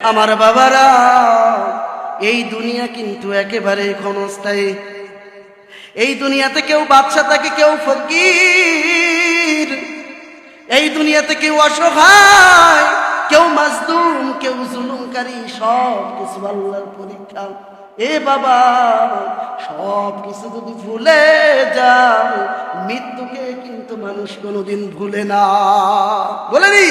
আমার বাবারা, এই দুনিয়া কিন্তু একেবারে ক্ষণস্থায়ী। এই দুনিয়াতে কেউ বাচ্চা থাকে কেউ ফকির। এই দুনিয়াতে কেউ অসহায়, কেউ মাজদুম কেউ জুলুমকারী, সব কিছু আল্লাহর পরীক্ষা। এ বাবা, সব কিছু যদি ভুলে যাও, মৃত্যুকে কিন্তু মানুষ কোনোদিন ভুলে না। বলে বলেনি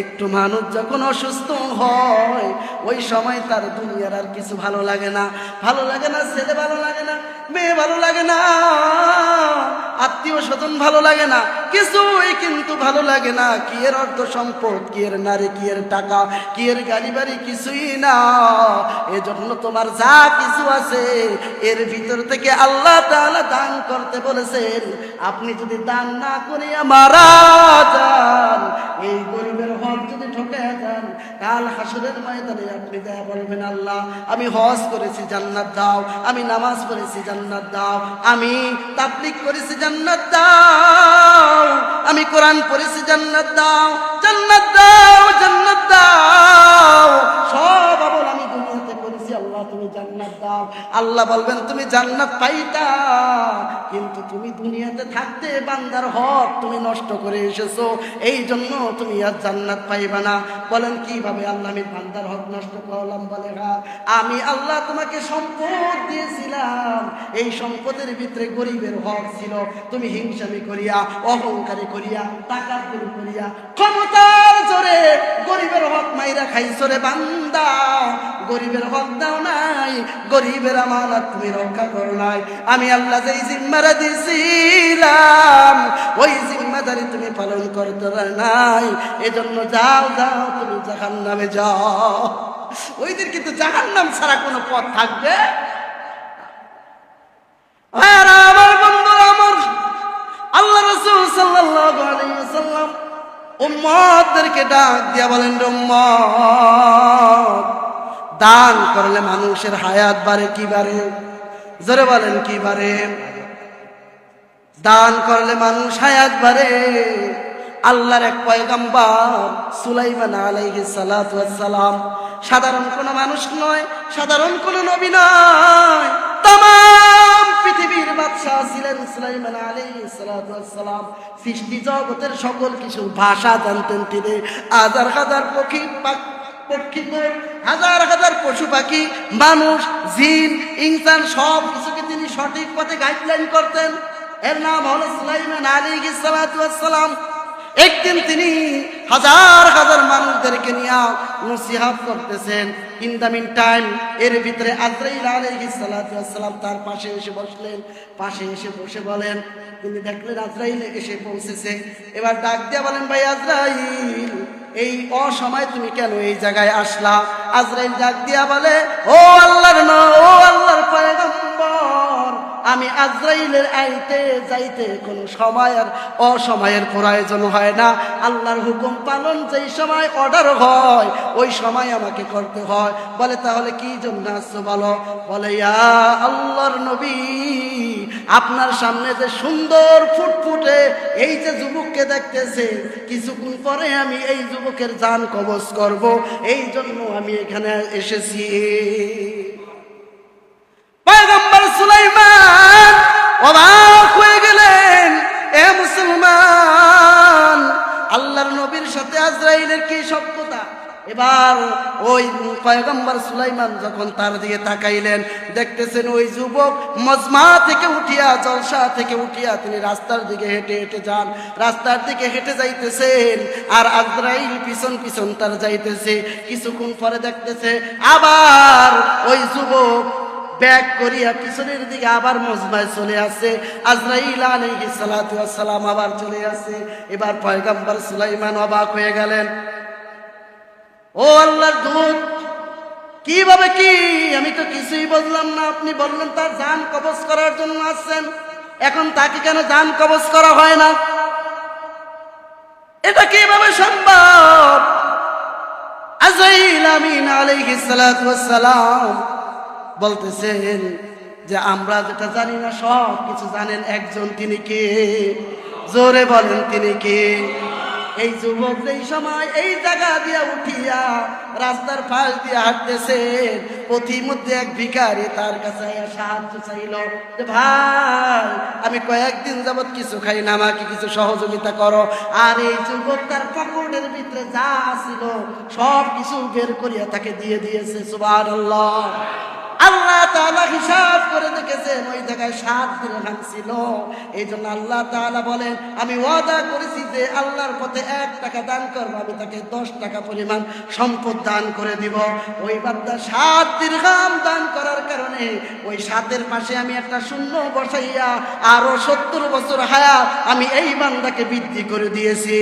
একটু মানুষ যখন অসুস্থ হয়, ওই সময় তার দুনিয়ার আর কিছু ভালো লাগে না। ভালো লাগে না, ছেলে ভালো লাগে না, মেয়ে ভালো লাগে না, আত্মীয় স্বজন ভালো লাগে না, কিছুই কিন্তু ভালো লাগে না। কি এর অর্থ সম্পদ, কি এর নারী, কি এর টাকা, কি এর গাড়ি বাড়ি, কিছুই না। এজন্য তোমার যা কিছু আছে, এর ভিতর থেকে আল্লাহ তাআলা দান করতে বলেছেন আপনি যদি দান না করে এই গরিবের হক যদি ঠকে যান, কাল হাসুরের ময়দানে আপনি যা বলবেন আল্লাহ, আমি হজ করেছি জান্নাত দাও, আমি নামাজ পড়েছি জান্নাত দাও, আমি তাবলিক করেছি জান্নাত দাও, আমি কোরআন পড়েছি জান্নাত দাও জান্নাত দাও জান্নাত দাও। দাও। আল্লাহ বলবেন, তুমি জান্নাত পাইতা, কিন্তু তুমি দুনিয়াতে থাকতে বান্দার হক তুমি নষ্ট করে এসেছ। এই জন্য তুমি আর জান্নাত পাইবা না। বলেন, কীভাবে আল্লাহ আমি বান্দার হক নষ্ট করলাম? বলে হ্যাঁ আমি আল্লাহ তোমাকে সম্পদ দিয়েছিলাম। এই সম্পদের ভিতরে গরিবের হক ছিল। তুমি হিংসামি করিয়া, অহংকারী করিয়া টাকা করিয়া, ক্ষমতার জোরে গরিবের হক মাইরা খাইছো রে বান্দা। গরিবের হক দাও নাই, গরিবের আমানত তুমি রক্ষা করো নাই। আমি আল্লাহ যেই জিম্মারা দিয়েছিলাম ওই জিম্মাদারি তুমি পালন করতে নাই। এজন্য যাও যাও, তুমি জাহান নামে যাও। ওইদের কিন্তু জাহান নাম ছাড়া কোনো পথ থাকবে? আমার বন্ধুরা আমার, আল্লাহ রসুল সাল্লাল্লাহু আলাইহি ওয়াসাল্লাম উম্মতদেরকে ডাক দিয়া বলেন, উম্মত দান করলে মানুষের হায়াত বাড়ে, কি বাড়ে? জোরে বলেন, কি বাড়ে? দান করলে মানুষ হায়াত বাড়ে। আল্লাহর এক পয়গাম্বার সুলাইমান আলাইহি সালাম সাধারণ কোনো মানুষ নয়, সাধারণ কোনো নবী নয় তাম পৃথিবীর বাদশাহ ছিলেন সুলাইমান আলাইহি সালাম সৃষ্টি জগতের সকল কিছু ভাষা জানতেন তিনি। হাজার হাজার পক্ষী হাজার হাজার পশু পাখি, মানুষ, জিন, ইনসান সব কিছুকে তিনি সঠিক পথে গাইডলাইন করতেন। এর নাম হলো সুলাইমান আলী সালাম। একদিন তিনি হাজার হাজার মানুষদেরকে নিয়ে নসিহাত করতেছেন। ইন দ্য মিন টাইম এর ভিতরে আজরাইল আলাইহিস সালাম তার পাশে এসে বসলেন। পাশে এসে বসে বলেন, তিনি দেখলেন আজরাইল এসে পৌঁছেছে। এবার ডাক দিয়ে বলেন, ভাই আজরাইল এই অসময় তুমি কেন এই জায়গায় আসলা? আজরাইল ডাক দিয়া বলে, ও আল্লাহর ন ও আল্লাহর পয়গম্বর, আমি আজরাইলের আইতে যাইতে কোনো সময় আর অসময়ের প্রয়োজন হয় না। আল্লাহর হুকুম পালন যেই সময় অর্ডার হয়, ওই সময় আমাকে করতে হয়। বলে, তাহলে কি জন্য আসছো বলো? বলে, ইয়া আল্লাহর নবী আপনার সামনে যে সুন্দর ফুটফুটে এই যে যুবককে দেখতেছে, কিছুক্ষণ পরে আমি এই যুবকের যান কবজ করব, এই জন্য আমি এখানে এসেছি। সুলাইমান অবাক হয়ে গেলেন, এ মুসলমান, আল্লাহর নবীর সাথে আজরাইলের কি সত্যতা এবার ওই পয়গম্বর সুলাইমান যখন তার দিকে তাকাইলেন, দেখতেছেন ওই যুবক মজমা থেকে উঠিয়া, জলসা থেকে উঠিয়া তিনি রাস্তার দিকে হেঁটে হেঁটে যান। রাস্তার দিকে হেঁটে যাইতেছেন আর আজরাইল পিছন পিছন তার যাইতেছে। কিছুক্ষণ পরে দেখতেছে আবার ওই যুবক ব্যাগ করিয়া পিছনের দিকে আবার মজমায় চলে আসে। আজরাইল ওয়াস সালাম আবার চলে আসে। এবার পয়গম্বর সুলাইমান অবাক হয়ে গেলেন। ও আল্লাহর দূত, কীভাবে কি? আমি তো কিছুই বললাম না। আপনি বললেন, তার জান কবজ করার জন্য আসছেন। এখন তাকে কেন জান কবজ করা হয় না? এটা কীভাবে সম্ভব? আজরাইল আমিন আলাইহিস সালাতু ওয়াস সালাম বলতেছেন যে, আমরা যেটা জানি না সব কিছু জানেন একজন তিনি কে? জোরে বলেন তিনি কে? এই যুবক যেই সময় এই জায়গা দিয়ে উঠিয়া রাস্তার পাশ দিয়ে হাঁটতেছে পথিমধ্যে এক ভিখারি তার কাছে সাহায্য চাইল যে, ভাই, আমি কয়েকদিন যাবৎ কিছু খাই না, আমাকে কিছু সহযোগিতা করো। আর এই যুবক তার পকেটের ভিতরে যা ছিল, সব কিছু বের করিয়া তাকে দিয়ে দিয়েছে, সুবহানাল্লাহ। আল্লাহ তাআলা হিসাব করে দেখেছেন ওই জায়গায় সাত দিন ভাঙছিল এই জন্য আল্লাহ তাআলা বলেন, আমি ওয়াদা করেছি যে আল্লাহর পথে এক টাকা দান করব, আমি তাকে দশ টাকা পরিমাণ সম্পদ দান করে দিব। ওই বান্দা সাত দীর্ঘাম দান করার কারণে ওই সাতের পাশে আমি একটা শূন্য বসাইয়া আরও সত্তর বছর হায়া আমি এই বান্দাকে বৃদ্ধি করে দিয়েছি।